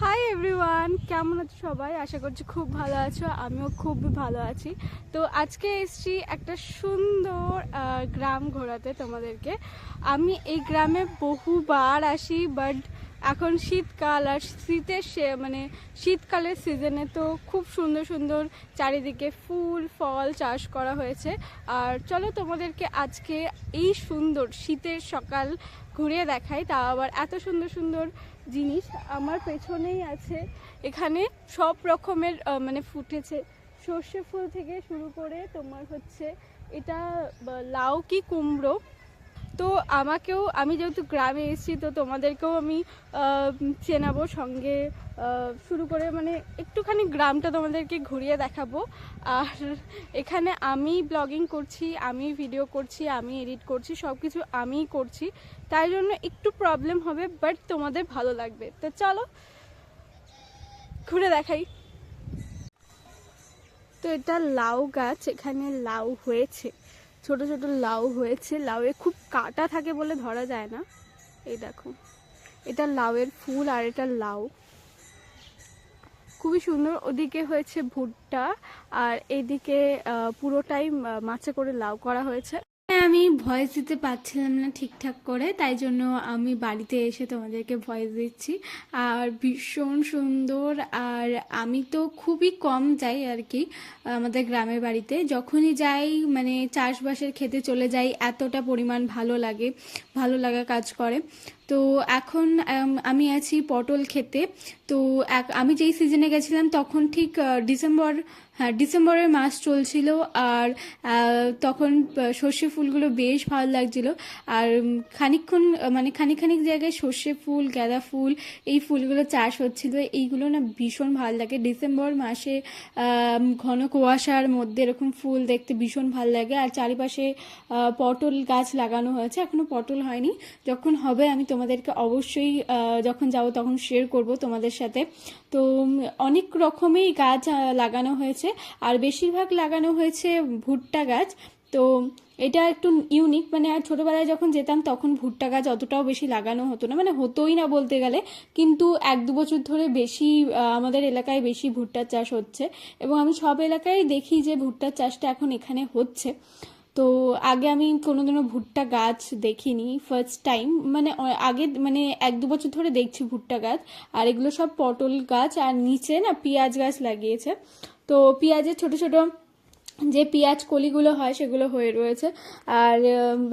Hi everyone কেমন আছো সবাই? আশা করছি খুব ভালো আছো, আমিও খুব ভালো আছি। তো আজকে এসছি একটা সুন্দর গ্রাম ঘোরাতে তোমাদেরকে। আমি এই গ্রামে বহুবার আসি বাট এখন শীতকাল আর শীতের মানে শীতকালের সিজনে তো খুব সুন্দর সুন্দর চারিদিকে ফুল, ফল চাষ করা হয়েছে। আর চলো তোমাদেরকে আজকে এই সুন্দর শীতের সকাল ঘুরিয়ে দেখাই। তা আবার এত সুন্দর সুন্দর জিনিস আমার পেছনেই আছে। এখানে সব রকমের মানে ফুটেছে। সর্ষে ফুল থেকে শুরু করে তোমার হচ্ছে এটা লাউ কি কুমড়ো। তো আমাকেও, আমি যেহেতু গ্রামে এসেছি, তো তোমাদেরকেও আমি চেনাবো সঙ্গে শুরু করে মানে একটুখানি গ্রামটা তোমাদেরকে ঘুরিয়ে দেখাবো। আর এখানে আমি ব্লগিং করছি, আমি ভিডিও করছি, আমি এডিট করছি সব কিছু আমিই করছি। তাই জন্য একটু প্রবলেম হবে বাট তোমাদের ভালো লাগবে। তো চলো, ঘুরে দেখাই। তো এটা লাউ গাছ, এখানে লাউ হয়েছে। ছোট ছোট লাউ হয়েছে। লাউয়ে খুব কাটা থাকে বলে ধরা যায় না। এই দেখো এটা লাউয়ের ফুল আর এটা লাউ। খুবই সুন্দর ওদিকে হয়েছে ভুট্টা আর এদিকে পুরোটাই মাছে করে লাউ করা হয়েছে। হ্যাঁ, আমি ভয়েস দিতে পারছিলাম না ঠিকঠাক করে, তাই জন্য আমি বাড়িতে এসে তোমাদেরকে ভয়েস দিচ্ছি। আর ভীষণ সুন্দর, আর আমি তো খুবই কম যাই আর কি, আমাদের গ্রামের বাড়িতে। যখনই যাই মানে চাষবাসের খেতে চলে যাই, এতটা পরিমাণ ভালো লাগে, ভালো লাগা কাজ করে। তো এখন আমি আছি পটল খেতে। তো আমি যেই সিজনে গেছিলাম তখন ঠিক ডিসেম্বর হ্যাঁ ডিসেম্বরের মাস চলছিল আর তখন সর্ষে ফুলগুলো বেশ ভালো লাগছিল। আর উম, খানিকক্ষণ মানে খানিক খানিক জায়গায় সর্ষে ফুল গাঁদা ফুল এই ফুলগুলো চাষ হচ্ছিল। এইগুলো না ভীষণ ভালো লাগে। ডিসেম্বর মাসে ঘন কুয়াশার মধ্যে এরকম ফুল দেখতে ভীষণ ভালো লাগে। আর চারিপাশে পটল গাছ লাগানো হয়েছে। এখনও পটল হয়নি। যখন হবে আমি তোমাদেরকে অবশ্যই যখন যাব তখন শেয়ার করব তোমাদের সাথে। তো অনেক রকমই গাছ লাগানো হয়েছে। আর বেশিরভাগ লাগানো হয়েছে ভুট্টা গাছ। তো, এটা একটু ইউনিক মানে আর ছোটবেলায় যখন যেতাম তখন ভুট্টা গাছ অতটাও বেশি লাগানো হতো না। মানে হতোই না বলতে গেলে। কিন্তু এক দু বছর ধরে বেশি আমাদের এলাকায় বেশি ভুট্টার চাষ হচ্ছে। এবং আমি সব এলাকায় দেখি যে ভুট্টার চাষটা এখন এখানে হচ্ছে। তো আগে আমি কোনোদিনও ভুট্টা গাছ দেখিনি ফার্স্ট টাইম মানে আগে মানে এক দু বছর ধরে দেখছি ভুট্টা গাছ, আর এগুলো সব পটল গাছ, আর নিচে না পেঁয়াজ গাছ লাগিয়েছে। তো পেঁয়াজের ছোট ছোট যে পেঁয়াজ কলিগুলো হয় সেগুলো হয়ে রয়েছে। আর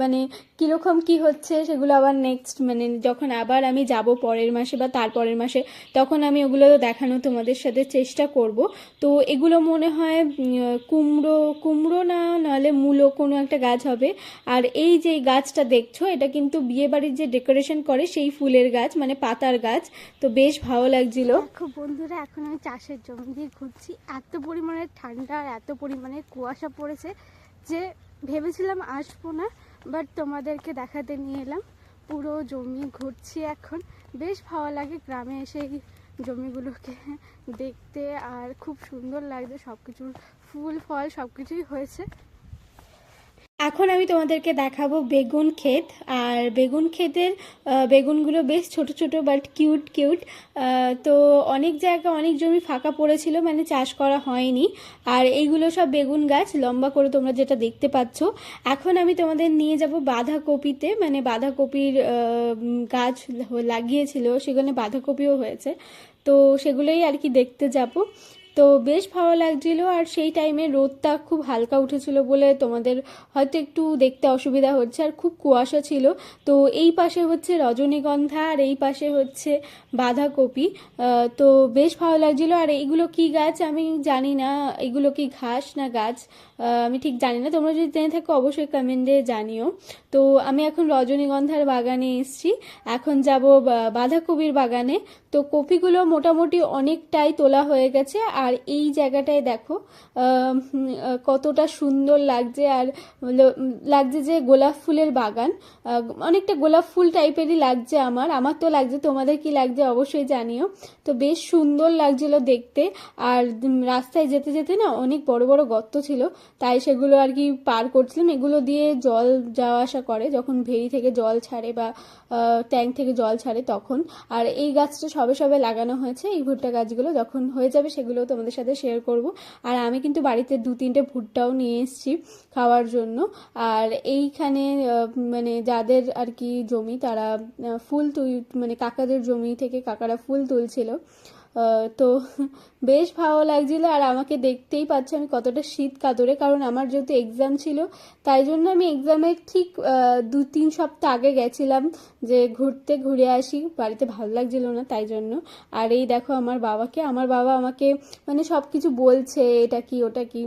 মানে কীরকম কি হচ্ছে সেগুলো আবার নেক্সট মানে যখন আবার আমি যাব পরের মাসে বা তার পরের মাসে, তখন আমি ওগুলো দেখানো তোমাদের সাথে চেষ্টা করব। তো এগুলো মনে হয় কুমড়ো কুমড়ো না নাহলে মূলো কোনো একটা গাছ হবে। আর এই যে গাছটা দেখছ, এটা কিন্তু বিয়ে বাড়ির যে ডেকোরেশন করে সেই ফুলের গাছ মানে পাতার গাছ। তো বেশ ভালো লাগছিল। বন্ধুরা, এখন আমি চাষের জমি দিয়ে ঘুরছি। এত পরিমাণে ঠান্ডা আর এত পরিমাণে কুয়াশা পড়েছে যে ভেবেছিলাম আসব না বাট তোমাদেরকে দেখাতে নিয়ে এলাম। পুরো জমি ঘুরছি এখন। বেশ ভালো লাগে গ্রামে এসে এই জমিগুলোকে দেখতে, আর খুব সুন্দর লাগছে। সব কিছুর ফুল, ফল সব কিছুই হয়েছে। এখন আমি তোমাদেরকে দেখাবো বেগুন ক্ষেত। আর বেগুন ক্ষেতের বেগুনগুলো বেশ ছোট ছোট বাট কিউট কিউট তো অনেক জায়গা, অনেক জমি ফাঁকা পড়েছিল মানে চাষ করা হয়নি। আর এইগুলো সব বেগুন গাছ, লম্বা করে তোমরা যেটা দেখতে পাচ্ছ। এখন আমি তোমাদের নিয়ে যাব বাঁধাকপিতে মানে বাঁধাকপির গাছ লাগিয়েছিল সেখানে বাঁধাকপিও হয়েছে। তো সেগুলোই আর কি দেখতে যাব। তো বেশ ভালো লাগছিল, আর সেই টাইমে রোদটা খুব হালকা উঠেছিল বলে তোমাদের হয়তো একটু দেখতে অসুবিধা হচ্ছে, আর খুব কুয়াশা ছিল। তো এই পাশে হচ্ছে রজনীগন্ধা, আর এই পাশে হচ্ছে বাঁধাকপি। তো বেশ ভালো লাগছিল, আর এইগুলো কি গাছ আমি জানি না, এগুলো কি ঘাস না গাছ? আমি ঠিক জানি না, তোমরা যদি জেনে থাকো অবশ্যই কমেন্টে জানিও। তো আমি এখন রজনীগন্ধার বাগানে এসছি, এখন যাব বাঁধাকপির বাগানে। তো কপিগুলো মোটামুটি অনেকটাই তোলা হয়ে গেছে, আর আর এই জায়গাটায় দেখো কতটা সুন্দর লাগছে আর লাগছে যে গোলাপ ফুলের বাগান। অনেকটা গোলাপ ফুল টাইপেরই লাগছে আমার। আমার তো লাগছে, তোমাদের কি লাগছে অবশ্যই জানিও। তো বেশ সুন্দর লাগছিল দেখতে। আর রাস্তায় যেতে যেতে না অনেক বড় বড় গর্ত ছিল, তাই সেগুলো আর কি পার করছিলাম। এগুলো দিয়ে জল যাওয়া আসা করে, যখন ভেরি থেকে জল ছাড়ে বা ট্যাঙ্ক থেকে জল ছাড়ে তখন। আর এই গাছটা সবে সবে লাগানো হয়েছে, এই ভুট্টা গাছগুলো যখন হয়ে যাবে সেগুলো তোমাদের সাথে শেয়ার করব। আর আমি কিন্তু বাড়িতে দু তিনটে ভুট্টাও নিয়ে এসেছি খাওয়ার জন্য। আর এইখানে মানে যাদের আর কি জমি, তারা ফুল তুল মানে কাকাদের জমি থেকে কাকারা ফুল তুলছিল। তো বেশ ভালো লাগছিল আর আমাকে দেখতেই পাচ্ছ আমি কতটা শীত কাতরে, কারণ আমার যেহেতু এক্সাম ছিল, তাই জন্য আমি এক্সামের ঠিক দু তিন সপ্তাহ আগে গেছিলাম যে ঘুরতে ঘুরে আসি, বাড়িতে ভালো লাগছিল না তাই জন্য। আর এই দেখো আমার বাবাকে, আমার বাবা আমাকে মানে সব কিছু বলছে, এটা কি, ওটা কি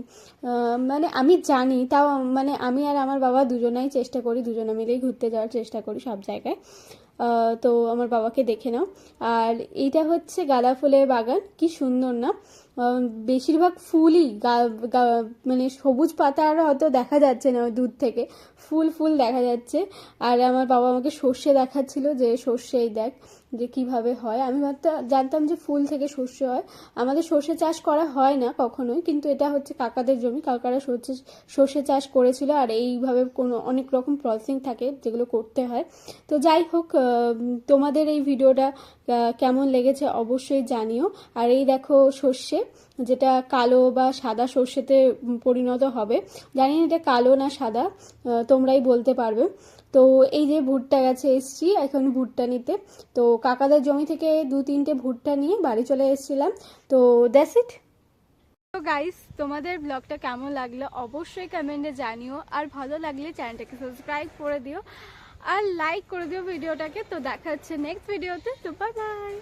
মানে আমি জানি, তাও মানে আমি আর আমার বাবা দুজনাই চেষ্টা করি, দুজনে মিলেই ঘুরতে যাওয়ার চেষ্টা করি সব জায়গায়। তো আমার বাবাকে দেখে নাও। আর এইটা হচ্ছে গাঁদা ফুলের বাগান। কি সুন্দর না? বেশিরভাগ ফুলই মানে সবুজ পাতা আর হয়তো দেখা যাচ্ছে না দূর থেকে। ফুল ফুল দেখা যাচ্ছে। আর আমার বাবা আমাকে সর্ষে দেখাচ্ছিল যে সর্ষেই দেখ, যে কীভাবে হয়। আমি জানতাম যে ফুল থেকে সর্ষে হয়। আমাদের সর্ষে চাষ করা হয় না কখনোই, কিন্তু এটা হচ্ছে কাকাদের জমি। কাকারা সর্ষে সর্ষে চাষ করেছিল আর এইভাবে কোনো, অনেক রকম প্রসেসিং থাকে যেগুলো করতে হয়। তো যাই হোক তোমাদের এই ভিডিওটা কেমন লেগেছে অবশ্যই জানিও। আর এই দেখো সর্ষে, যেটা কালো বা সাদা সর্ষেতে পরিণত হবে। জানি না এটা কালো না সাদা তোমরাই বলতে পারবে। তো এই যে ভুট্টা গাছে এসছি, এখন ভুট্টা নিতে। তো কাকাদের জমি থেকে দু তিনটে ভুট্টা নিয়ে বাড়ি চলে এসেছিলাম। তো দ্যাটস ইট তো গাইস তোমাদের ব্লগটা কেমন লাগল অবশ্যই কমেন্টে জানিও। আর ভালো লাগলে চ্যানেলটাকে সাবস্ক্রাইব করে দিও। আর লাইক করে দিও ভিডিওটাকে তো দেখা হচ্ছে নেক্সট ভিডিওতে তো। Bye bye